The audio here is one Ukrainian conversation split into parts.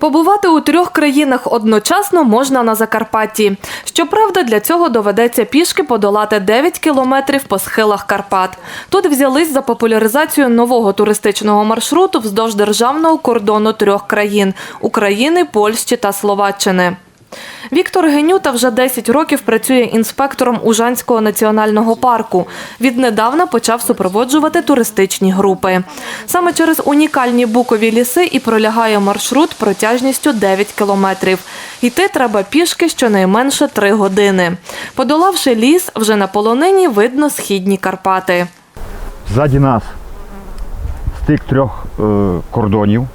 Побувати у трьох країнах одночасно можна на Закарпатті. Щоправда, для цього доведеться пішки подолати 9 кілометрів по схилах Карпат. Тут взялись за популяризацію нового туристичного маршруту вздовж державного кордону трьох країн України, Польщі та Словаччини. Віктор Генюта вже 10 років працює інспектором Ужанського національного парку. Віднедавна почав супроводжувати туристичні групи. Саме через унікальні букові ліси і пролягає маршрут протяжністю 9 кілометрів. Йти треба пішки щонайменше 3 години. Подолавши ліс, вже на полонині видно східні Карпати. Ззаді нас стик трьох е, кордонів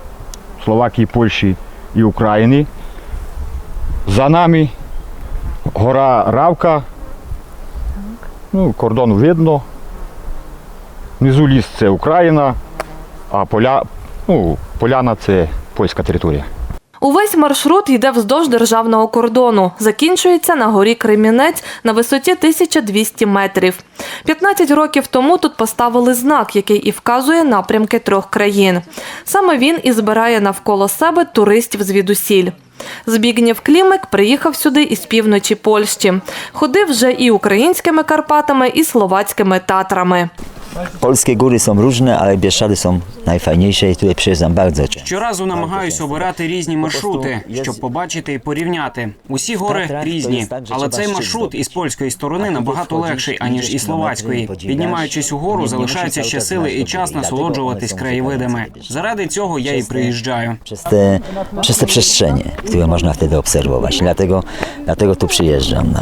Словакії, Польщі і України. За нами гора Равка. Ну, кордон видно. Внизу ліс це Україна, а поля, ну, поляна це польська територія. Увесь маршрут йде вздовж державного кордону. Закінчується на горі Кремінець на висоті 1200 метрів. 15 років тому тут поставили знак, який і вказує напрямки трьох країн. Саме він і збирає навколо себе туристів звідусіль. Збігнєв Клімик приїхав сюди із півночі Польщі. Ходив вже і українськими Карпатами, і словацькими татрами. Polskie góry są różne, ale Bieszczady są najfajniejsze i tutaj przyjeżdżam bardzo często. Щоразу намагаюся обирати різні маршрути, щоб побачити і порівняти. Усі гори різні, але цей маршрут із польської сторони набагато легший аніж із словацької. Піднімаючись угору, залишаються ще сили і час насолоджуватись краєвидами. Заради цього я і приїжджаю. Przez te, przez te przestrzenie, które można wtedy obserwować. Dlatego, dlatego tu przyjeżdżam.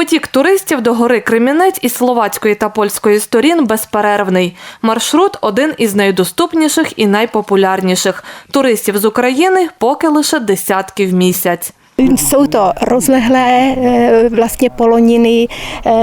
Потік туристів до гори Кремінець із словацької та польської сторін безперервний. Маршрут один із найдоступніших і найпопулярніших. Туристів з України поки лише десятки в місяць. Jsou to rozlehlé e, vlastně poloniny.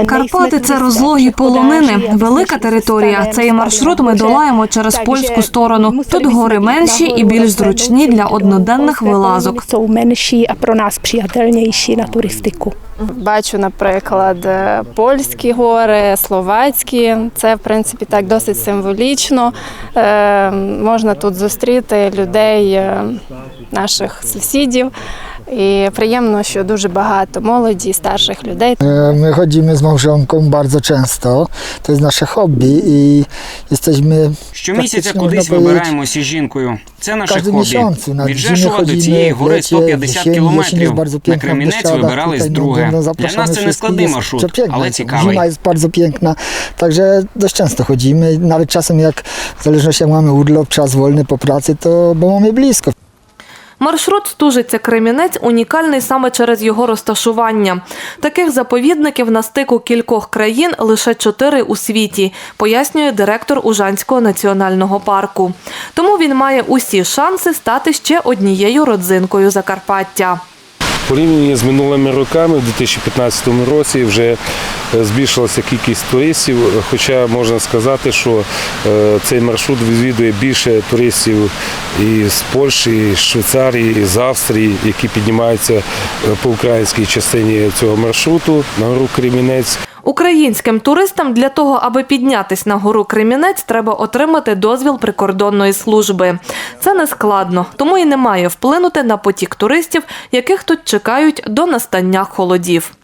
Карпати це розлогі полонини, велика територія. Цей маршрут ми долаємо через польську сторону. Тут гори менші і більш зручні для одноденних вилазок. Jsou menší a pro nás přijatelnější na turistiku. Бачу, наприклад, польські гори, словацькі. Це в принципі так досить символічно. Е, можна тут зустріти людей, е, наших сусідів. І приємно, що дуже багато молоді, старших людей. E, My chodzimy z małżonką bardzo często. To jest nasze hobby i jesteśmy Щомісяця кудись можна вибираємося з жінкою. Це наше każdy хобі. miesiącu. Na Від zimie Жешова до chodzimy цієї w гори lecie, 150 jesieni, jesień кілометрів. jest bardzo На piękna w Кремінець Bieszczadach. вибирались Tutaj, no, друге. no, Для zapraszamy нас це не wszystkich. складний Jest маршрут, przepiękna. але Zima цікавий. jest bardzo piękna, także dość często chodzimy. Nawet czasem jak, w zależności jak mamy urlop, czas wolny po pracy, to bo mamy blisko. Маршрут Стужиця Кремінець унікальний саме через його розташування. Таких заповідників на стику кількох країн лише чотири у світі, пояснює директор Ужанського національного парку. Тому він має усі шанси стати ще однією родзинкою Закарпаття. Порівняно з минулими роками, в 2015 році вже е, збільшилася кількість туристів, хоча можна сказати, що е, цей маршрут відвідує більше туристів і з Польщі, і з Швейцарії, і з Австрії, які піднімаються е, по українській частині цього маршруту на гору Кремінець. Українським туристам для того, аби піднятись на гору Кремінець, треба отримати дозвіл прикордонної служби. Це не складно, тому і не має вплинути на потік туристів, яких тут чекають до настання холодів.